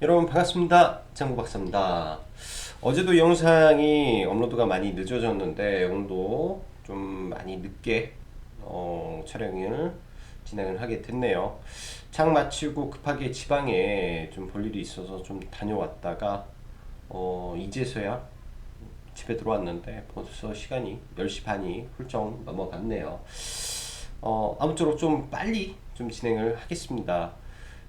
여러분 반갑습니다. 장구 박사입니다. 어제도 영상이 업로드가 많이 늦어졌는데 오늘도 좀 많이 늦게 어, 촬영을 진행을 하게 됐네요. 장 마치고 급하게 지방에 좀 볼 일이 있어서 좀 다녀왔다가 어, 이제서야 집에 들어왔는데 벌써 시간이 10시 반이 훌쩍 넘어갔네요. 어, 아무쪼록 좀 빨리 좀 진행을 하겠습니다.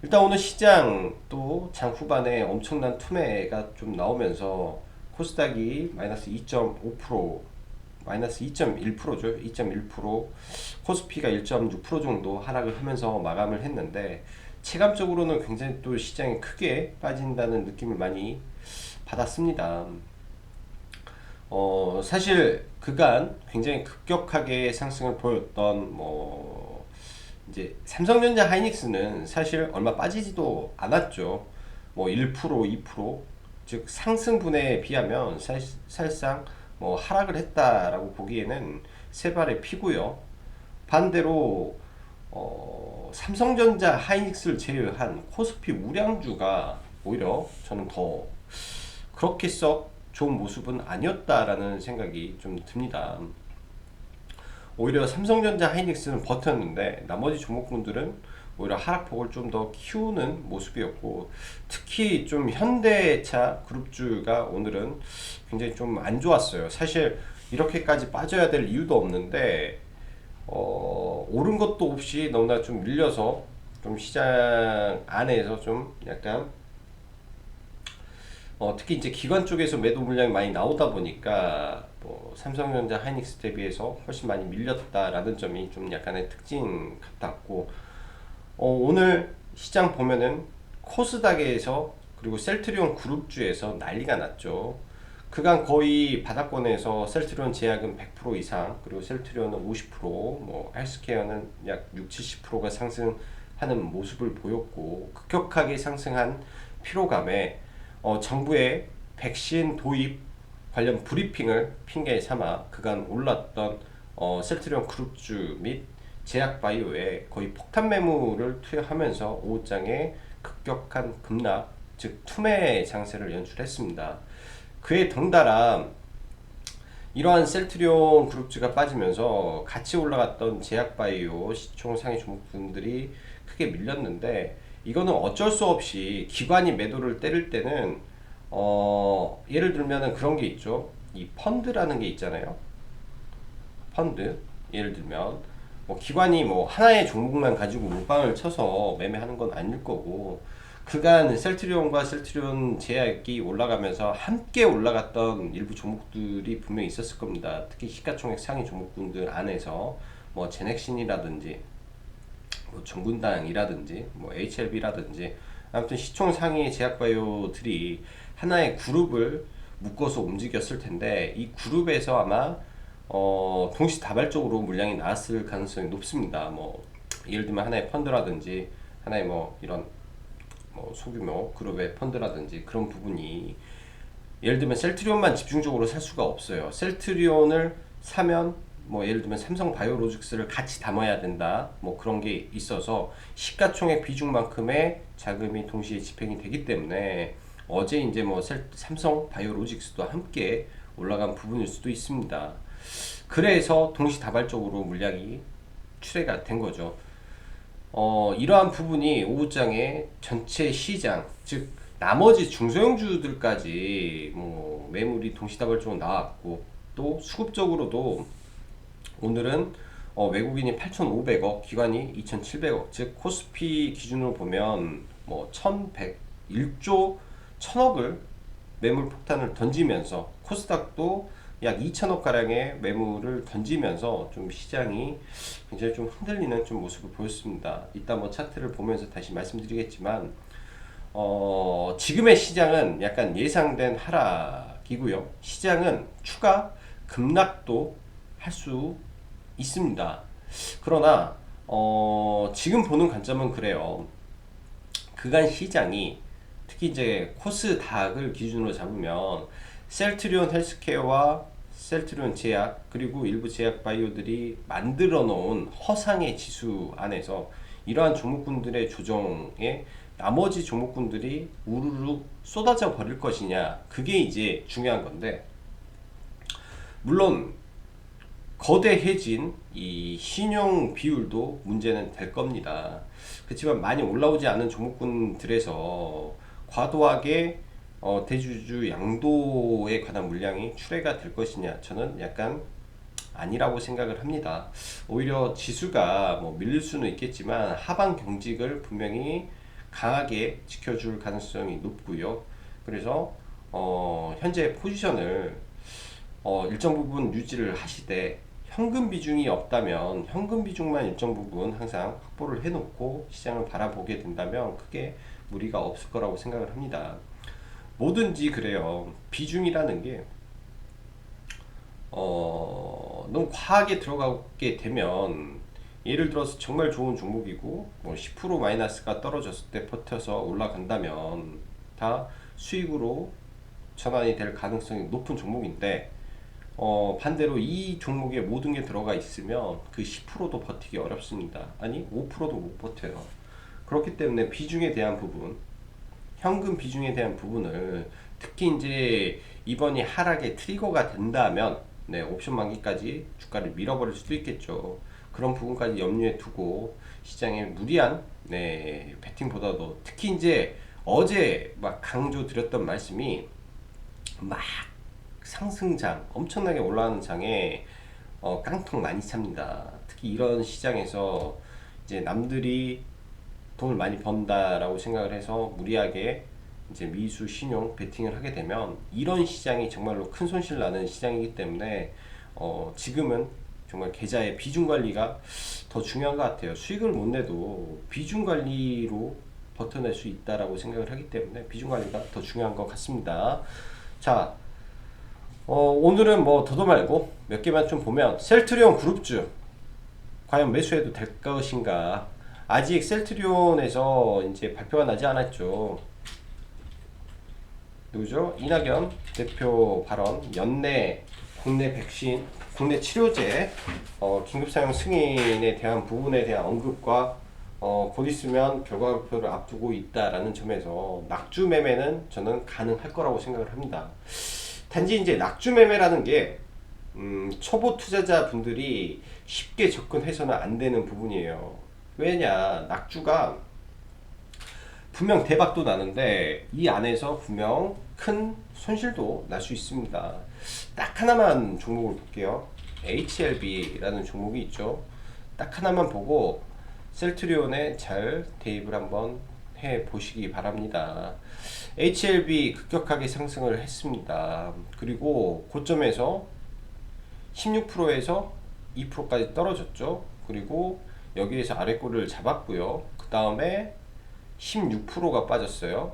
일단 오늘 시장 또 장 후반에 엄청난 투매가 좀 나오면서 코스닥이 마이너스 2.5% 마이너스 2.1%죠. 2.1% 코스피가 1.6% 정도 하락을 하면서 마감을 했는데 체감적으로는 굉장히 또 시장이 크게 빠진다는 느낌을 많이 받았습니다. 어, 사실 그간 굉장히 급격하게 상승을 보였던 뭐 이제 삼성전자 하이닉스는 사실 얼마 빠지지도 않았죠. 뭐 1%, 2%, 즉 상승분에 비하면 사, 사실상 뭐 하락을 했다라고 보기에는 세 발의 피고요. 반대로 어, 삼성전자 하이닉스를 제외한 코스피 우량주가 오히려 저는 더 그렇게 썩 좋은 모습은 아니었다라는 생각이 좀 듭니다. 오히려 삼성전자 하이닉스는 버텼는데 나머지 종목군들은 오히려 하락폭을 좀 더 키우는 모습이었고 특히 좀 현대차 그룹주가 오늘은 굉장히 좀 안 좋았어요. 사실 이렇게까지 빠져야 될 이유도 없는데 어, 오른 것도 없이 너무나 좀 밀려서 좀 시장 안에서 좀 약간 어, 특히 이제 기관 쪽에서 매도 물량이 많이 나오다 보니까 뭐 삼성전자 하이닉스 대비해서 훨씬 많이 밀렸다라는 점이 좀 약간의 특징 같았고 어, 오늘 시장 보면은 코스닥에서 그리고 셀트리온 그룹주에서 난리가 났죠. 그간 거의 바닥권에서 셀트리온 제약은 100% 이상, 그리고 셀트리온은 50%, 뭐 헬스케어는 약 6, 70%가 상승하는 모습을 보였고 급격하게 상승한 피로감에 어, 정부의 백신 도입 관련 브리핑을 핑계 삼아 그간 올랐던 어, 셀트리온 그룹주 및 제약바이오에 거의 폭탄 매물을 투여하면서 오후장에 급격한 급락, 즉 투매 장세를 연출했습니다. 그에 덩달아 이러한 셀트리온 그룹주가 빠지면서 같이 올라갔던 제약바이오 시총 상위 종목분들이 크게 밀렸는데 이거는 어쩔 수 없이 기관이 매도를 때릴 때는 어 예를 들면은 그런 게 있죠. 이 펀드라는 게 있잖아요. 펀드 예를 들면 뭐 기관이 뭐 하나의 종목만 가지고 물방을 쳐서 매매하는 건 아닐 거고 그간 셀트리온과 셀트리온 제약이 올라가면서 함께 올라갔던 일부 종목들이 분명히 있었을 겁니다. 특히 시가총액 상위 종목군들 안에서 뭐 제넥신이라든지 뭐 정군당이라든지 뭐 HLB라든지 아무튼 시총 상위 제약바이오들이 하나의 그룹을 묶어서 움직였을 텐데 이 그룹에서 아마 어 동시다발적으로 물량이 나왔을 가능성이 높습니다. 뭐 예를 들면 하나의 펀드라든지 하나의 뭐 이런 뭐 소규모 그룹의 펀드라든지 그런 부분이 예를 들면 셀트리온만 집중적으로 살 수가 없어요. 셀트리온을 사면 뭐 예를 들면 삼성 바이오로직스를 같이 담아야 된다. 뭐 그런 게 있어서 시가총액 비중만큼의 자금이 동시에 집행이 되기 때문에 어제 이제 뭐 셀, 삼성 바이오로직스도 함께 올라간 부분일 수도 있습니다. 그래서 동시다발적으로 물량이 출회가 된 거죠. 어, 이러한 부분이 오후장에 전체 시장, 즉 나머지 중소형주들까지 뭐 매물이 동시다발적으로 나왔고 또 수급적으로도 오늘은 어, 외국인이 8,500억, 기관이 2,700억, 즉 코스피 기준으로 보면 뭐 1,101조 1,000억을 매물 폭탄을 던지면서 코스닥도 약 2천억 가량의 매물을 던지면서 좀 시장이 굉장히 좀 흔들리는 좀 모습을 보였습니다. 이따 뭐 차트를 보면서 다시 말씀드리겠지만 어, 지금의 시장은 약간 예상된 하락이고요. 시장은 추가 급락도 할 수 있습니다. 그러나 어, 지금 보는 관점은 그래요. 그간 시장이 특히 이제 코스닥을 기준으로 잡으면 셀트리온 헬스케어와 셀트리온 제약 그리고 일부 제약 바이오들이 만들어 놓은 허상의 지수 안에서 이러한 종목군들의 조정에 나머지 종목군들이 우르르 쏟아져 버릴 것이냐 그게 이제 중요한 건데 물론 거대 해진 이 신용 비율도 문제는 될 겁니다. 그렇지만 많이 올라오지 않은 종목군들에서 과도하게 어, 대주주 양도에 관한 물량이 출회가 될 것이냐 저는 약간 아니라고 생각을 합니다. 오히려 지수가 뭐 밀릴 수는 있겠지만 하방 경직을 분명히 강하게 지켜줄 가능성이 높고요. 그래서 어, 현재 포지션을 어, 일정 부분 유지를 하시되 현금 비중이 없다면 현금 비중만 일정 부분 항상 확보를 해놓고 시장을 바라보게 된다면 크게 무리가 없을 거라고 생각을 합니다. 뭐든지 그래요. 비중이라는 게 어, 너무 과하게 들어가게 되면 예를 들어서 정말 좋은 종목이고 뭐 10% 마이너스가 떨어졌을 때 버텨서 올라간다면 다 수익으로 전환이 될 가능성이 높은 종목인데 어, 반대로 이 종목에 모든 게 들어가 있으면 그 10%도 버티기 어렵습니다. 아니 5%도 못 버텨요. 그렇기 때문에 비중에 대한 부분, 현금 비중에 대한 부분을 특히 이제 이번이 하락의 트리거가 된다면 네, 옵션 만기까지 주가를 밀어버릴 수도 있겠죠. 그런 부분까지 염두에 두고 시장에 무리한 네, 베팅보다도 특히 이제 어제 막 강조 드렸던 말씀이 막 상승장 엄청나게 올라가는 장에 어, 깡통 많이 찹니다. 특히 이런 시장에서 이제 남들이 돈을 많이 번다라고 생각을 해서 무리하게 이제 미수 신용 베팅을 하게 되면 이런 시장이 정말로 큰 손실 나는 시장이기 때문에 어, 지금은 정말 계좌의 비중 관리가 더 중요한 것 같아요. 수익을 못 내도 비중 관리로 버텨낼 수 있다라고 생각을 하기 때문에 비중 관리가 더 중요한 것 같습니다. 자, 어, 오늘은 뭐 더도 말고 몇 개만 좀 보면 셀트리온 그룹주 과연 매수해도 될 것인가? 아직 셀트리온에서 이제 발표가 나지 않았죠. 누구죠? 이낙연 대표 발언 연내 국내 백신, 국내 치료제 어, 긴급 사용 승인에 대한 부분에 대한 언급과 어, 곧 있으면 결과 발표를 앞두고 있다라는 점에서 낙주 매매는 저는 가능할 거라고 생각을 합니다. 단지 이제 낙주 매매라는 게 음, 초보 투자자 분들이 쉽게 접근해서는 안 되는 부분이에요. 왜냐, 낙주가 분명 대박도 나는데 이 안에서 분명 큰 손실도 날 수 있습니다. 딱 하나만 종목을 볼게요. HLB라는 종목이 있죠. 딱 하나만 보고 셀트리온에 잘 대입을 한번 해 보시기 바랍니다. HLB 급격하게 상승을 했습니다. 그리고 고점에서 16%에서 2%까지 떨어졌죠. 그리고 여기에서 아래 꼬리를 잡았고요. 그 다음에 16%가 빠졌어요.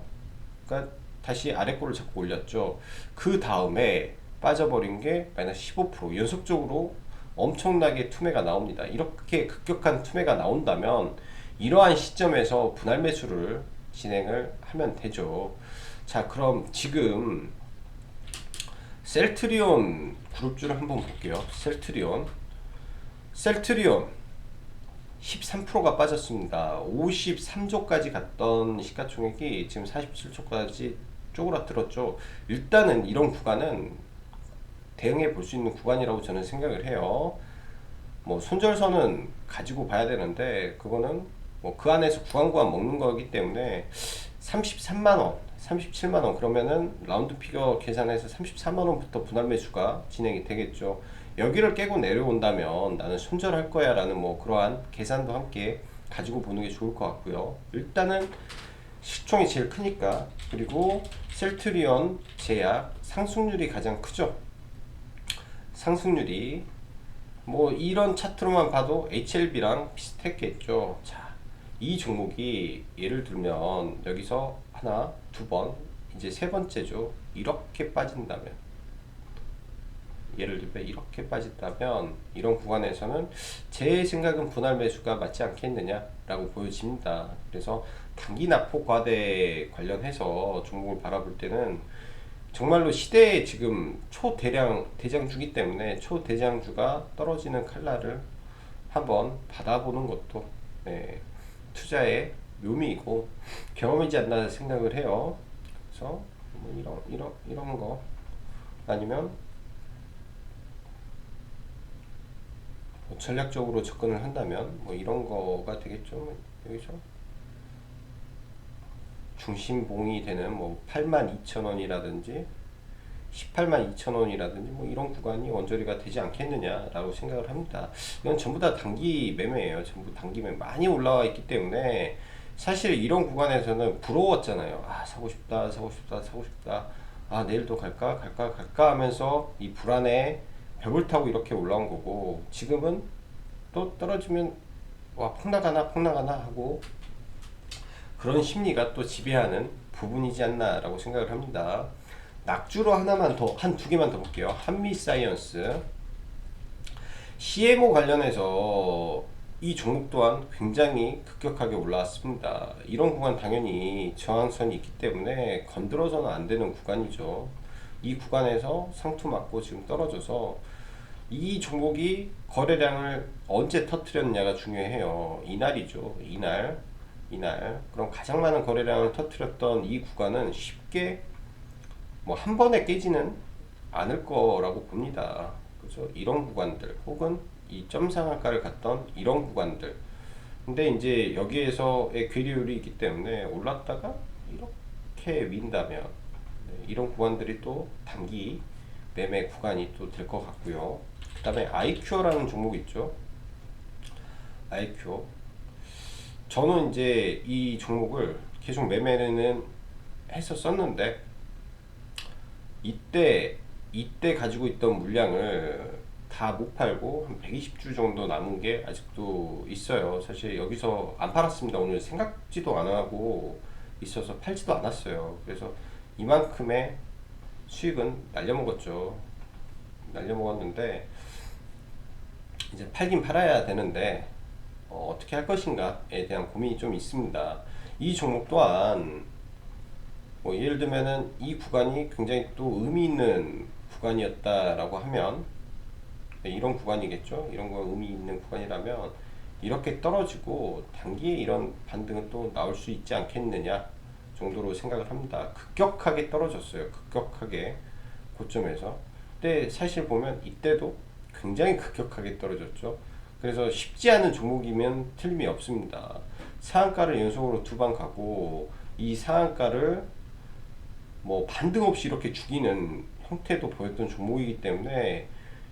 그러니까 다시 아래 꼬리를 잡고 올렸죠. 그 다음에 빠져버린 게 마이너스 15% 연속적으로 엄청나게 투매가 나옵니다. 이렇게 급격한 투매가 나온다면 이러한 시점에서 분할 매수를 진행을 하면 되죠. 자, 그럼 지금 셀트리온 그룹주를 한번 볼게요. 셀트리온. 셀트리온 13%가 빠졌습니다. 53조까지 갔던 시가총액이 지금 47조까지 쪼그라들었죠. 일단은 이런 구간은 대응해 볼 수 있는 구간이라고 저는 생각을 해요. 뭐 손절선은 가지고 봐야 되는데 그거는 뭐 그 안에서 구간 구간 먹는 거기 때문에 33만 원, 37만 원 그러면은 라운드 피겨 계산해서 34만 원부터 분할 매수가 진행이 되겠죠. 여기를 깨고 내려온다면 나는 손절할 거야 라는 뭐 그러한 계산도 함께 가지고 보는 게 좋을 것 같고요. 일단은 시총이 제일 크니까 그리고 셀트리온 제약 상승률이 가장 크죠. 상승률이 뭐 이런 차트로만 봐도 HLB랑 비슷했겠죠. 자, 이 종목이 예를 들면 여기서 하나, 두 번, 이제 세 번째죠. 이렇게 빠진다면 예를 들면 이렇게 빠진다면 이런 구간에서는 제 생각은 분할 매수가 맞지 않겠느냐라고 보여집니다. 그래서 단기 납폭 과대 관련해서 종목을 바라볼 때는 정말로 시대에 지금 초대량 대장주기 때문에 초대장주가 떨어지는 칼날을 한번 받아보는 것도 네, 투자의 묘미이고 경험이지 않나 생각을 해요. 그래서 뭐 이런 이런 이런 거 아니면 전략적으로 접근을 한다면 뭐 이런 거가 되겠죠. 여기서 중심봉이 되는 뭐 82,000원이라든지 18만 2천 원이라든지 뭐 이런 구간이 원저리가 되지 않겠느냐라고 생각을 합니다. 이건 전부 다 단기 매매예요. 전부 단기 매매 많이 올라와 있기 때문에 사실 이런 구간에서는 부러웠잖아요. 아 사고 싶다, 사고 싶다, 사고 싶다. 아 내일도 갈까, 갈까, 갈까 하면서 이 불안에 벽을 타고 이렇게 올라온 거고 지금은 또 떨어지면 와 폭나가나 폭나가나 하고 그런 심리가 또 지배하는 부분이지 않나라고 생각을 합니다. 낙주로 하나만 더, 한 두 개만 더 볼게요. 한미 사이언스. CMO 관련해서 이 종목 또한 굉장히 급격하게 올라왔습니다. 이런 구간 당연히 저항선이 있기 때문에 건드려서는 안 되는 구간이죠. 이 구간에서 상투 맞고 지금 떨어져서 이 종목이 거래량을 언제 터트렸냐가 중요해요. 이날이죠. 이날. 이날. 그럼 가장 많은 거래량을 터트렸던 이 구간은 쉽게 뭐 한 번에 깨지는 않을 거라고 봅니다. 그죠? 이런 구간들 혹은 이 점상한가를 갔던 이런 구간들. 근데 이제 여기에서의 괴리율이 있기 때문에 올랐다가 이렇게 민다면 네, 이런 구간들이 또 단기 매매 구간이 또 될 것 같고요. 그 다음에 IQ라는 종목 있죠. IQ. 저는 이제 이 종목을 계속 매매는 했었었는데 이때 이때 가지고 있던 물량을 다 못 팔고 한 120주 정도 남은 게 아직도 있어요. 사실 여기서 안 팔았습니다. 오늘 생각지도 안 하고 있어서 팔지도 않았어요. 그래서 이만큼의 수익은 날려먹었죠. 날려먹었는데 이제 팔긴 팔아야 되는데 어, 떻게 할 것인가에 대한 고민이 좀 있습니다. 이 종목 또한 뭐 예를 들면은 이 구간이 굉장히 또 의미 있는 구간이었다라고 하면 네, 이런 구간이겠죠. 이런 거 의미 있는 구간이라면 이렇게 떨어지고 단기에 이런 반등은 또 나올 수 있지 않겠느냐 정도로 생각을 합니다. 급격하게 떨어졌어요. 급격하게 고점에서. 근데 사실 보면 이때도 굉장히 급격하게 떨어졌죠. 그래서 쉽지 않은 종목이면 틀림이 없습니다. 상한가를 연속으로 두 번 가고 이 상한가를 뭐 반등 없이 이렇게 죽이는 형태도 보였던 종목이기 때문에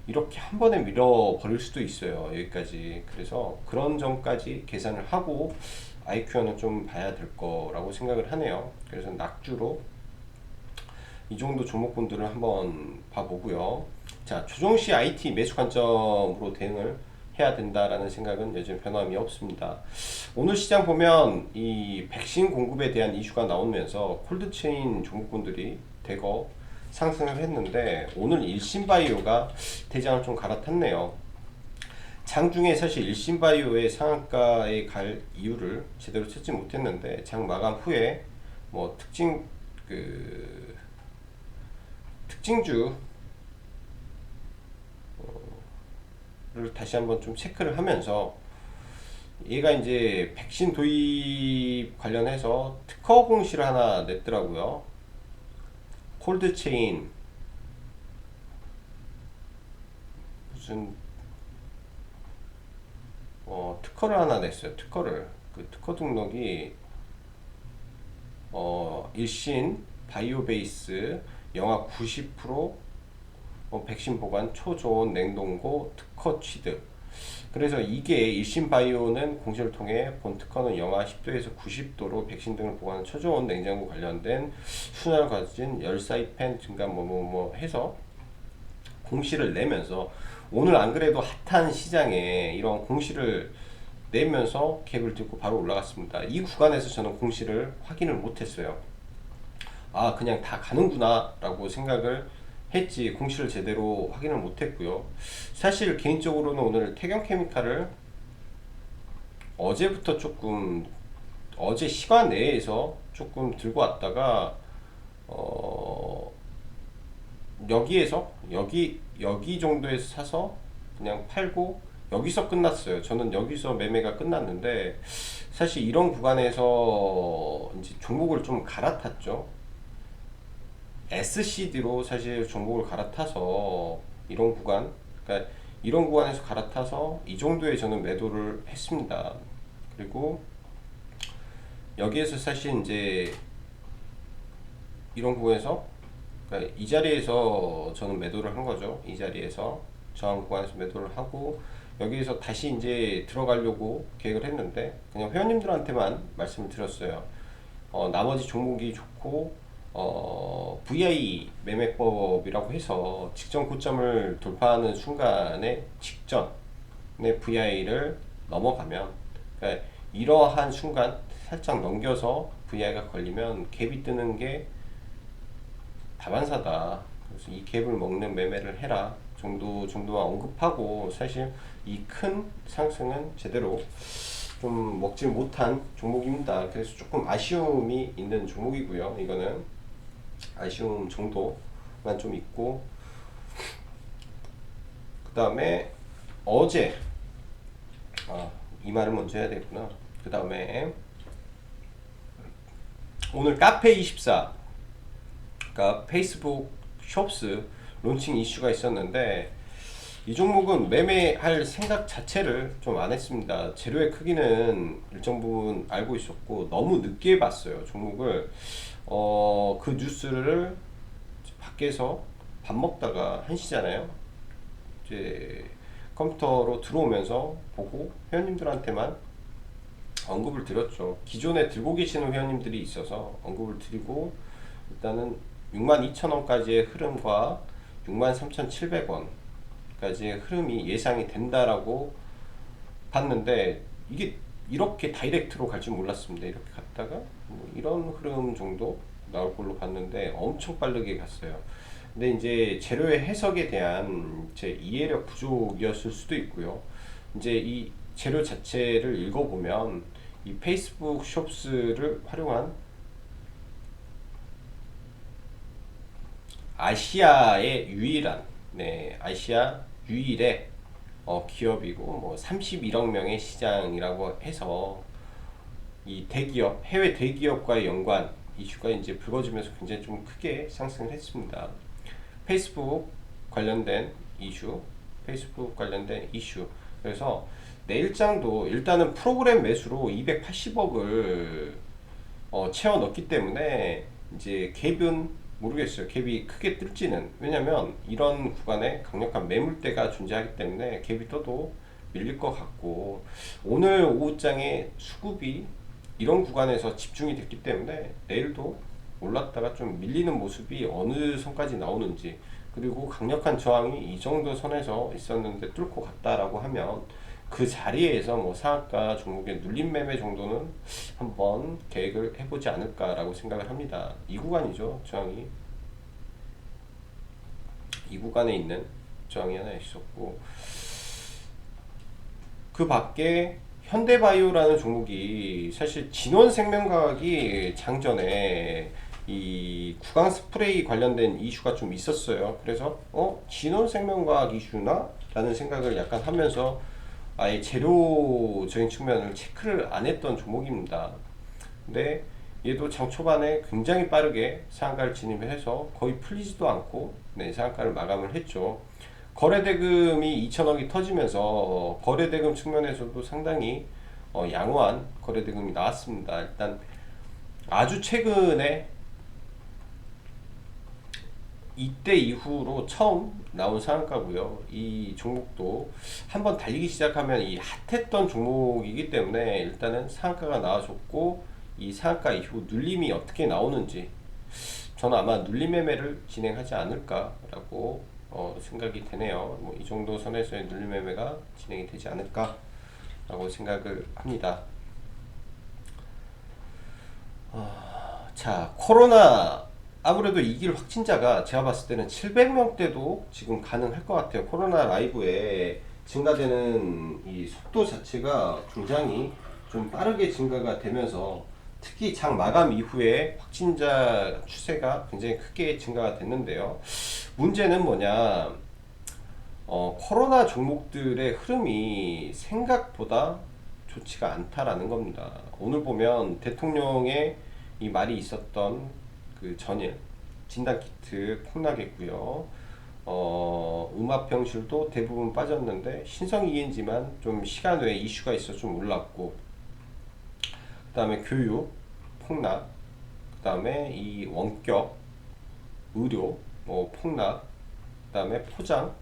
이렇게 한 번에 밀어 버릴 수도 있어요. 여기까지. 그래서 그런 점까지 계산을 하고 IQ는 좀 봐야 될 거라고 생각을 하네요. 그래서 낙주로 이 정도 종목군들을 한번 봐보고요. 자, 조정시 IT 매수 관점으로 대응을 해야 된다라는 생각은 여전히 변함이 없습니다. 오늘 시장 보면 이 백신 공급에 대한 이슈가 나오면서 콜드체인 종목군들이 대거 상승을 했는데 오늘 일신바이오가 대장을 좀 갈아탔네요. 장중에 사실 일신바이오의 상한가에 갈 이유를 제대로 찾지 못했는데 장 마감 후에 뭐 특징 그 특징주 를 다시 한번 좀 체크를 하면서 얘가 이제 백신 도입 관련해서 특허 공시를 하나 냈더라고요. 콜드 체인 무슨 어, 특허를 하나 냈어요. 특허를 그 특허 등록이 어, 일신 바이오베이스 영하 90% 어, 백신 보관 초저온 냉동고 특허 취득 그래서 이게 일신 바이오는 공시를 통해 본 특허는 영하 10도에서 90도로 백신 등을 보관하는 초저온 냉장고 관련된 순환을 가진 열사이펜 증가 뭐뭐뭐 뭐 해서 공시를 내면서 오늘 안 그래도 핫한 시장에 이런 공시를 내면서 갭을 듣고 바로 올라갔습니다. 이 구간에서 저는 공시를 확인을 못했어요. 아 그냥 다 가는구나 라고 생각을 했지 공시를 제대로 확인을 못했고요. 사실 개인적으로는 오늘 태경케미칼을 어제부터 조금 어제 시간 내에서 조금 들고 왔다가 어 여기에서 여기 여기 정도에서 사서 그냥 팔고 여기서 끝났어요. 저는 여기서 매매가 끝났는데 사실 이런 구간에서 이제 종목을 좀 갈아탔죠. SCD로 사실 종목을 갈아타서 이런 구간, 그러니까 이런 구간에서 갈아타서 이 정도에 저는 매도를 했습니다. 그리고 여기에서 사실 이제 이런 구간에서 그러니까 이 자리에서 저는 매도를 한 거죠. 이 자리에서 저항 구간에서 매도를 하고 여기에서 다시 이제 들어가려고 계획을 했는데 그냥 회원님들한테만 말씀을 드렸어요. 어, 나머지 종목이 좋고 어, VI 매매법이라고 해서 직전 고점을 돌파하는 순간에 직전에 VI를 넘어가면 그러니까 이러한 순간 살짝 넘겨서 VI가 걸리면 갭이 뜨는 게 다반사다. 그래서 이 갭을 먹는 매매를 해라 정도 정도만 언급하고 사실 이 큰 상승은 제대로 좀 먹지 못한 종목입니다. 그래서 조금 아쉬움이 있는 종목이고요. 이거는 아쉬움 정도만 좀 있고 그 다음에 어제 아, 이 말을 먼저 해야 되구나. 그 다음에 오늘 카페 24 그러니까 페이스북 숍스 론칭 이슈가 있었는데 이 종목은 매매할 생각 자체를 좀 안 했습니다. 재료의 크기는 일정 부분 알고 있었고 너무 늦게 봤어요. 종목을 어, 그 뉴스를 밖에서 밥 먹다가 1시잖아요. 이제 컴퓨터로 들어오면서 보고 회원님들한테만 언급을 드렸죠. 기존에 들고 계시는 회원님들이 있어서 언급을 드리고 일단은 62,000원까지의 흐름과 63,700원까지의 흐름이 예상이 된다라고 봤는데 이게 이렇게 다이렉트로 갈 줄 몰랐습니다. 이렇게 갔다가 뭐 이런 흐름 정도 나올 걸로 봤는데 엄청 빠르게 갔어요. 근데 이제 재료의 해석에 대한 제 이해력 부족이었을 수도 있고요. 이제 이 재료 자체를 읽어보면 이 페이스북 숍스를 활용한 아시아의 유일한 네 아시아 유일의 어, 기업이고 뭐 31억 명의 시장이라고 해서 이 대기업 해외 대기업과의 연관 이슈가 이제 불거지면서 굉장히 좀 크게 상승을 했습니다. 페이스북 관련된 이슈, 페이스북 관련된 이슈. 그래서 내일장도 일단은 프로그램 매수로 280억을 어, 채워 넣기 때문에 이제 갭은 모르겠어요. 갭이 크게 뜰지는 왜냐면 이런 구간에 강력한 매물대가 존재하기 때문에 갭이 떠도 밀릴 것 같고 오늘 오후장에 수급이 이런 구간에서 집중이 됐기 때문에 내일도 올랐다가 좀 밀리는 모습이 어느 선까지 나오는지 그리고 강력한 저항이 이 정도 선에서 있었는데 뚫고 갔다라고 하면 그 자리에서 뭐 상한가 종목의 눌림 매매 정도는 한번 계획을 해보지 않을까라고 생각을 합니다. 이 구간이죠 저항이 이 구간에 있는 저항이 하나 있었고 그 밖에 현대바이오라는 종목이 사실 진원생명과학이 장전에 이 구강 스프레이 관련된 이슈가 좀 있었어요. 그래서 어 진원생명과학 이슈나? 라는 생각을 약간 하면서 아예 재료적인 측면을 체크를 안 했던 종목입니다. 근데 얘도 장 초반에 굉장히 빠르게 상한가를 진입해서 거의 풀리지도 않고 네, 상한가를 마감을 했죠. 거래대금이 2천억이 터지면서 거래대금 측면에서도 상당히 어, 양호한 거래대금이 나왔습니다. 일단 아주 최근에 이때 이후로 처음 나온 상한가고요. 이 종목도 한번 달리기 시작하면 이 핫했던 종목이기 때문에 일단은 상한가가 나와줬고 이 상한가 이후 눌림이 어떻게 나오는지 저는 아마 눌림 매매를 진행하지 않을까라고 어, 생각이 되네요. 뭐 이 정도 선에서의 눌림 매매가 진행이 되지 않을까라고 생각을 합니다. 어, 자 코로나 아무래도 이길 확진자가 제가 봤을 때는 700명대도 지금 가능할 것 같아요. 코로나 라이브에 증가되는 이 속도 자체가 굉장히 좀 빠르게 증가가 되면서 특히 장 마감 이후에 확진자 추세가 굉장히 크게 증가가 됐는데요. 문제는 뭐냐? 어, 코로나 종목들의 흐름이 생각보다 좋지가 않다라는 겁니다. 오늘 보면 대통령의 이 말이 있었던 그 전일 진단 키트 폭락했고요. 어, 음압 병실도 대부분 빠졌는데 신성 ENG만 좀 시간 외에 이슈가 있어 좀 올랐고. 그다음에 교육 폭락. 그다음에 이 원격 의료 뭐 폭락. 그다음에 포장.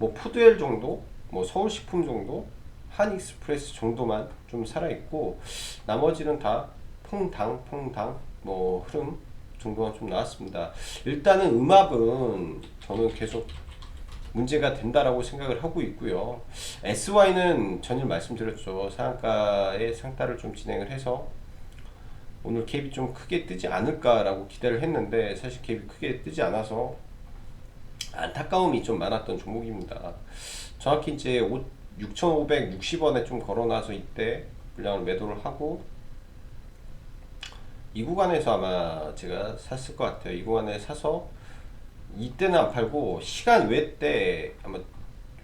뭐 푸드웰 정도 뭐 서울식품 정도 한익스프레스 정도만 좀 살아있고 나머지는 다 퐁당 퐁당 뭐 흐름 정도가 좀 나왔습니다. 일단은 음압은 저는 계속 문제가 된다라고 생각을 하고 있고요. SY는 전일 말씀드렸죠. 상한가의 상따를 좀 진행을 해서 오늘 갭이 좀 크게 뜨지 않을까라고 기대를 했는데 사실 갭이 크게 뜨지 않아서 안타까움이 좀 많았던 종목입니다. 정확히 이제 6,560원에 좀 걸어놔서 이때 물량을 매도를 하고 이 구간에서 아마 제가 샀을 것 같아요. 이 구간에 사서 이때는 안 팔고 시간 외 때 아마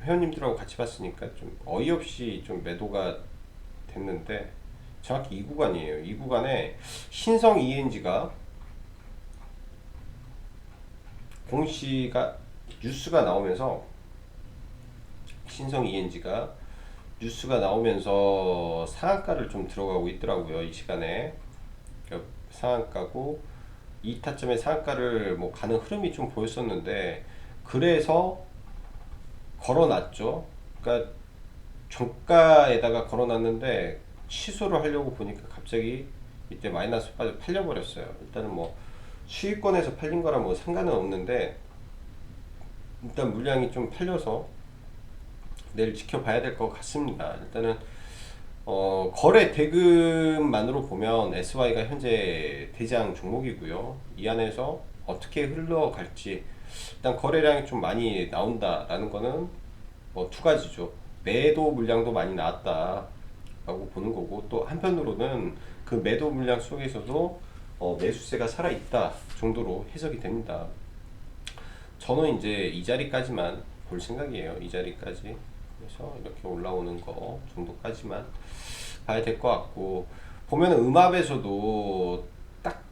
회원님들하고 같이 봤으니까 좀 어이없이 좀 매도가 됐는데 정확히 이 구간이에요. 이 구간에 신성 ENG가 공시가 뉴스가 나오면서 신성 ENG가 뉴스가 나오면서 상한가를 좀 들어가고 있더라고요. 이 시간에 상한가고 2타점의 상한가를 뭐 가는 흐름이 좀 보였었는데 그래서 걸어놨죠. 그러니까 종가에다가 걸어놨는데 취소를 하려고 보니까 갑자기 이때 마이너스 빠져 팔려버렸어요. 일단은 뭐 수익권에서 팔린 거랑 뭐 상관은 없는데 일단 물량이 좀 팔려서 내일 지켜봐야 될 것 같습니다. 일단은 어, 거래 대금만으로 보면 SY가 현재 대장 종목이고요. 이 안에서 어떻게 흘러갈지 일단 거래량이 좀 많이 나온다라는 거는 뭐 두 가지죠. 매도 물량도 많이 나왔다라고 보는 거고 또 한편으로는 그 매도 물량 속에서도 어, 매수세가 살아 있다 정도로 해석이 됩니다. 저는 이제 이 자리까지만 볼 생각이에요. 이 자리까지. 그래서 이렇게 올라오는 거 정도까지만 봐야 될 것 같고 보면은 음압에서도 딱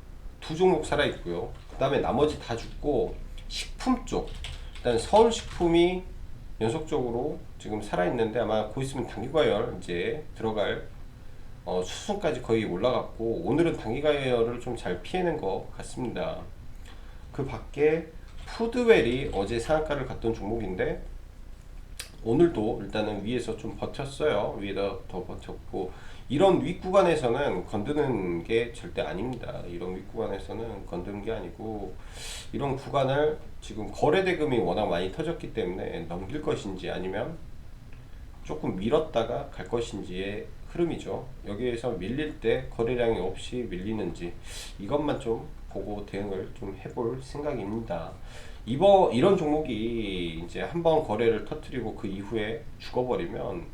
두 종목 살아 있고요. 그 다음에 나머지 다 죽고 식품 쪽 일단 서울식품이 연속적으로 지금 살아 있는데 아마 곧 있으면 단기과열 이제 들어갈 어, 수순까지 거의 올라갔고 오늘은 단기과열을 좀 잘 피해낸 것 같습니다. 그 밖에 푸드웰이 어제 상한가를 갔던 종목인데 오늘도 일단은 위에서 좀 버텼어요. 위에다 더 버텼고 이런 윗 구간에서는 건드는 게 절대 아닙니다. 이런 윗 구간에서는 건드는 게 아니고 이런 구간을 지금 거래 대금이 워낙 많이 터졌기 때문에 넘길 것인지 아니면 조금 밀었다가 갈 것인지의 흐름이죠. 여기에서 밀릴 때 거래량이 없이 밀리는지 이것만 좀 보고 대응을 좀 해볼 생각입니다. 이번 이런 종목이 이제 한 번 거래를 터트리고 그 이후에 죽어버리면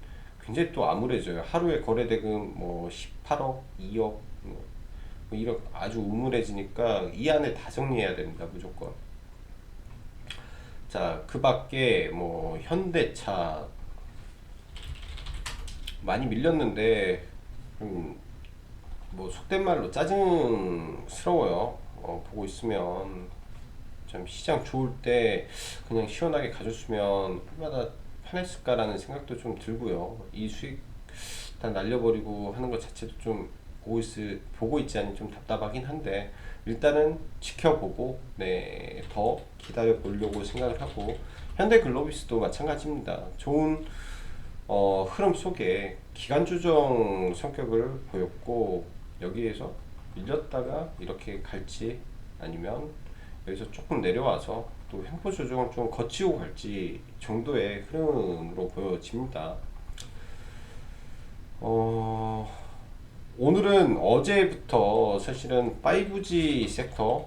굉장히 또 암울해져요. 하루에 거래 대금 뭐 18억, 2억 뭐 이런 아주 우물해지니까 이 안에 다 정리해야 됩니다. 무조건. 자, 그 밖에 뭐 현대차 많이 밀렸는데 음, 뭐 속된 말로 짜증스러워요. 어, 보고 있으면 좀 시장 좋을 때 그냥 시원하게 가졌으면 얼마나 편했을까라는 생각도 좀 들고요. 이 수익 다 날려버리고 하는 것 자체도 좀 보고, 있, 보고 있지 않니 좀 답답하긴 한데 일단은 지켜보고 네, 더 기다려 보려고 생각을 하고 현대 글로비스도 마찬가지입니다. 좋은 어, 흐름 속에 기간 조정 성격을 보였고 여기에서 밀렸다가 이렇게 갈지 아니면 여기서 조금 내려와서 또 횡보 조정을 좀 거치고 갈지 정도의 흐름으로 보여집니다. 어, 오늘은 어제부터 사실은 5G 섹터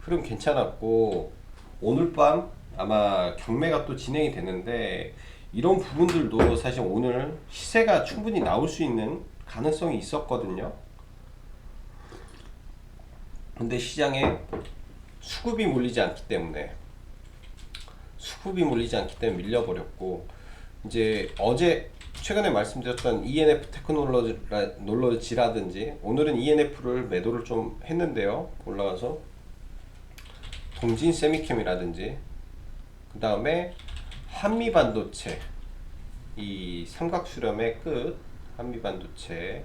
흐름 괜찮았고 오늘 밤 아마 경매가 또 진행이 되는데 이런 부분들도 사실 오늘 시세가 충분히 나올 수 있는 가능성이 있었거든요. 근데 시장에 수급이 몰리지 않기 때문에 수급이 몰리지 않기 때문에 밀려버렸고 이제 어제 최근에 말씀드렸던 ENF 테크놀로지라든지 오늘은 ENF를 매도를 좀 했는데요. 올라가서 동진 세미캠이라든지 그 다음에 한미 반도체 이 삼각수렴의 끝 한미 반도체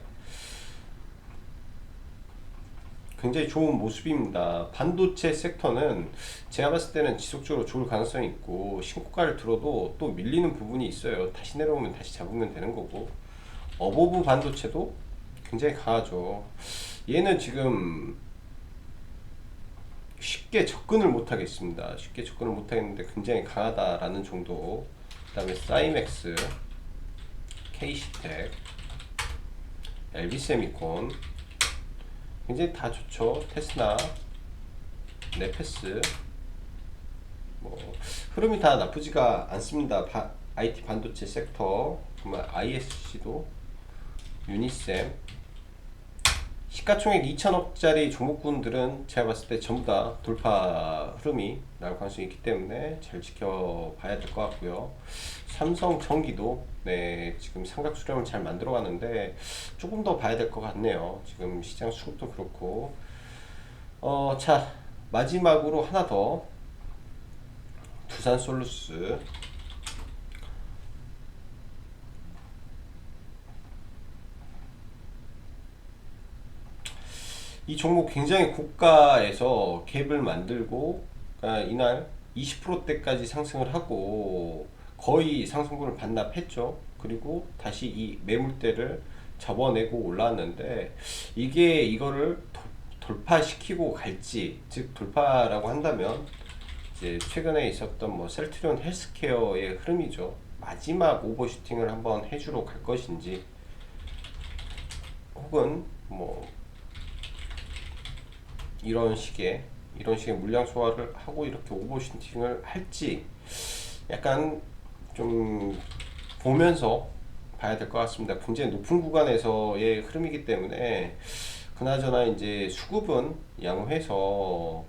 굉장히 좋은 모습입니다. 반도체 섹터는 제가 봤을 때는 지속적으로 좋을 가능성이 있고 신고가를 들어도 또 밀리는 부분이 있어요. 다시 내려오면 다시 잡으면 되는 거고 어보브 반도체도 굉장히 강하죠. 얘는 지금 쉽게 접근을 못 하겠습니다. 쉽게 접근을 못 하겠는데 굉장히 강하다라는 정도. 그다음에 사이맥스, KC텍, LB세미콘 굉장히 다 좋죠. 테스나, 네페스 뭐 흐름이 다 나쁘지가 않습니다. 바, IT 반도체 섹터, 정말 ISC도 유니셈 시가총액 2천억짜리 종목군들은 제가 봤을 때 전부 다 돌파 흐름이 나올 가능성이 있기 때문에 잘 지켜봐야 될 것 같고요. 삼성 전기도 네 지금 삼각 수렴을 잘 만들어 가는데 조금 더 봐야 될 것 같네요. 지금 시장 수급도 그렇고. 어 자 마지막으로 하나 더. 두산 솔루스. 이 종목 굉장히 고가에서 갭을 만들고 아, 이날 20%대까지 상승을 하고 거의 상승분을 반납했죠. 그리고 다시 이 매물대를 접어내고 올라왔는데 이게 이거를 도- 돌파시키고 갈지 즉 돌파라고 한다면 이제 최근에 있었던 뭐 셀트리온 헬스케어의 흐름이죠. 마지막 오버슈팅을 한번 해주러 갈 것인지 혹은 뭐 이런 식의 이런 식의 물량 소화를 하고 이렇게 오버슈팅을 할지 약간 좀 보면서 봐야 될 것 같습니다. 굉장히 높은 구간에서의 흐름이기 때문에 그나저나 이제 수급은 양호해서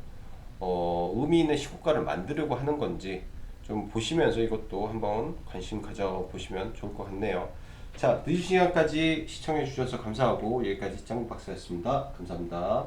어, 의미 있는 시고가를 만들려고 하는 건지 좀 보시면서 이것도 한번 관심 가져 보시면 좋을 것 같네요. 자, 늦은 시간까지 시청해 주셔서 감사하고 여기까지 짱박사였습니다. 감사합니다.